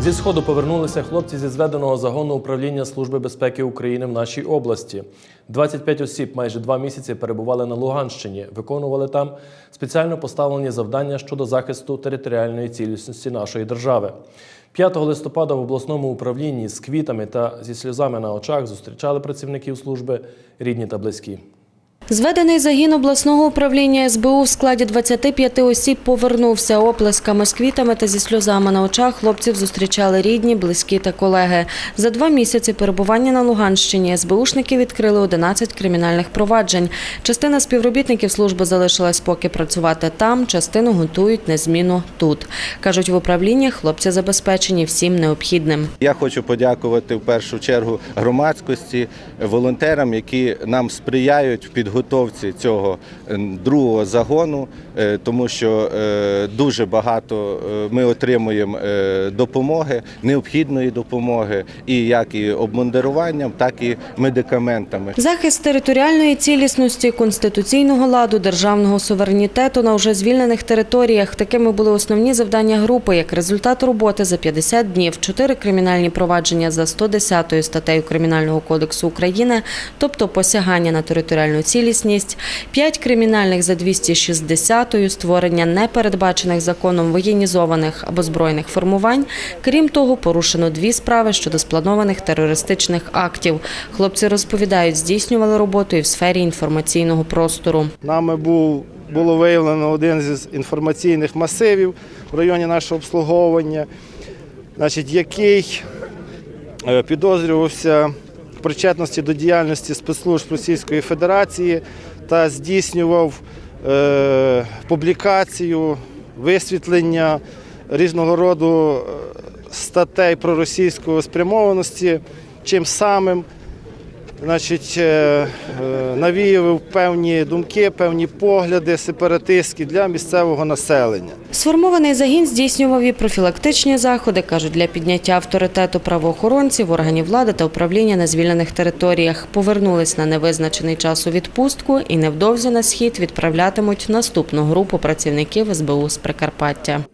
Зі сходу повернулися хлопці зі зведеного загону управління Служби безпеки України в нашій області. 25 осіб майже два місяці перебували на Луганщині, виконували там спеціально поставлені завдання щодо захисту територіальної цілісності нашої держави. 5 листопада в обласному управлінні з квітами та зі сльозами на очах зустрічали працівників служби рідні та близькі. Зведений загін обласного управління СБУ в складі 25 осіб повернувся оплесками з квітами та зі сльозами на очах. Хлопців зустрічали рідні, близькі та колеги. За два місяці перебування на Луганщині СБУшники відкрили 11 кримінальних проваджень. Частина співробітників служби залишилась поки працювати там, частину готують на зміну тут. Кажуть, в управлінні хлопці забезпечені всім необхідним. Я хочу подякувати в першу чергу громадськості, волонтерам, які нам сприяють в підготовці цього е, другого загону, е, тому що е, дуже багато ми отримуємо допомоги, необхідної допомоги, і як і обмундируванням, так і медикаментами. Захист територіальної цілісності, конституційного ладу, державного суверенітету на вже звільнених територіях. Такими були основні завдання групи. Як результат роботи за 50 днів, чотири кримінальні провадження за 110 статтею Кримінального кодексу України, тобто посягання на територіальну цілісність, п'ять кримінальних за 260-ю, створення непередбачених законом воєнізованих або збройних формувань. Крім того, порушено дві справи щодо спланованих терористичних актів. Хлопці розповідають, здійснювали роботу і в сфері інформаційного простору. Нами був, було виявлено один з інформаційних масивів в районі нашого обслуговування, значить, який е, підозрювався причетності до діяльності спецслужб Російської Федерації та здійснював е, публікацію, висвітлення різного роду статей про російську спрямованості, чим самим значить, е, е, певні думки, певні погляди сепаратистські для місцевого населення. Сформований загін здійснював і профілактичні заходи, кажуть, для підняття авторитету правоохоронців, органів влади та управління на звільнених територіях. Повернулись на невизначений час у відпустку і невдовзі на схід відправлятимуть наступну групу працівників СБУ з Прикарпаття.